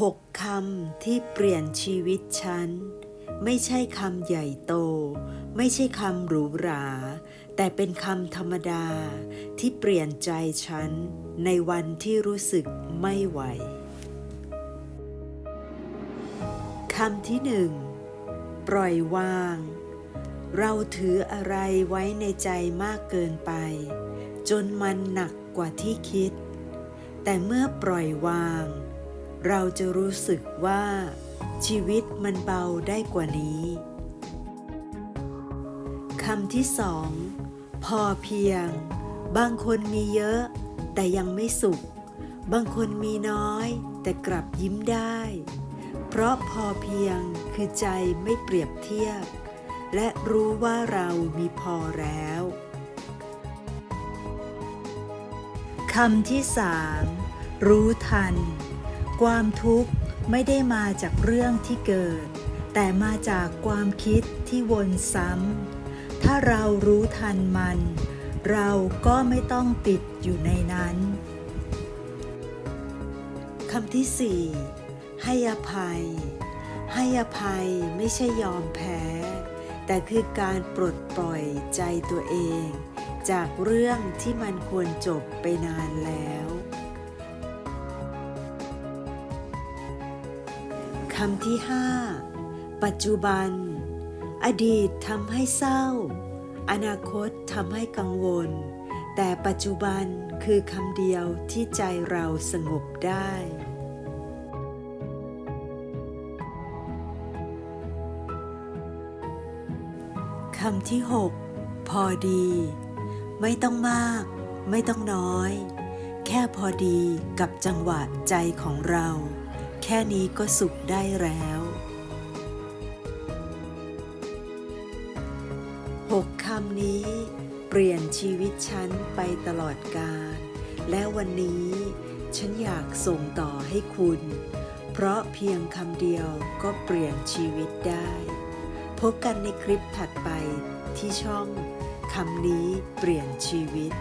หกคำที่เปลี่ยนชีวิตฉัน ไม่ใช่คำใหญ่โต ไม่ใช่คำหรูหรา แต่เป็นคำธรรมดาที่เปลี่ยนใจฉัน ในวันที่รู้สึกไม่ไหวคำที่หนึ่งปล่อยวาง เราถืออะไรไว้ในใจมากเกินไป จนมันหนักกว่าที่คิด แต่เมื่อปล่อยวาง เราจะรู้สึกว่า ชีวิตมันเบาได้กว่านี้คำที่สองพอเพียง บางคนมีเยอะ แต่ยังไม่สุข บางคนมีน้อย แต่กลับยิ้มได้ เพราะพอเพียงคือใจไม่เปรียบเทียบ และรู้ว่าเรามีพอแล้วคำที่สามรู้ทัน ความทุกข์ไม่ได้มาจากเรื่องที่เกิด แต่มาจากความคิดที่วนซ้ำ ถ้าเรารู้ทันมัน เราก็ไม่ต้องติดอยู่ในนั้นคำที่สี่ให้อภัย ให้อภัยไม่ใช่ยอมแพ้ แต่คือการปลดปล่อยใจตัวเอง จากเรื่องที่มันควรจบไปนานแล้ว คำที่ห้าปัจจุบัน อดีตทำให้เศร้า อนาคตทำให้กังวล แต่ปัจจุบันคือคำเดียวที่ใจเราสงบได้คำที่หกพอดี ไม่ต้องมาก ไม่ต้องน้อย แค่พอดีกับจังหวะใจของเรา แค่นี้ก็สุขได้แล้ว หกคำนี้เปลี่ยนชีวิตฉันไปตลอดกาล และวันนี้ฉันอยากส่งต่อให้คุณ เพราะเพียงคำเดียวก็เปลี่ยนชีวิตได้ พบกันในคลิปถัดไปที่ช่องคำนี้เปลี่ยนชีวิต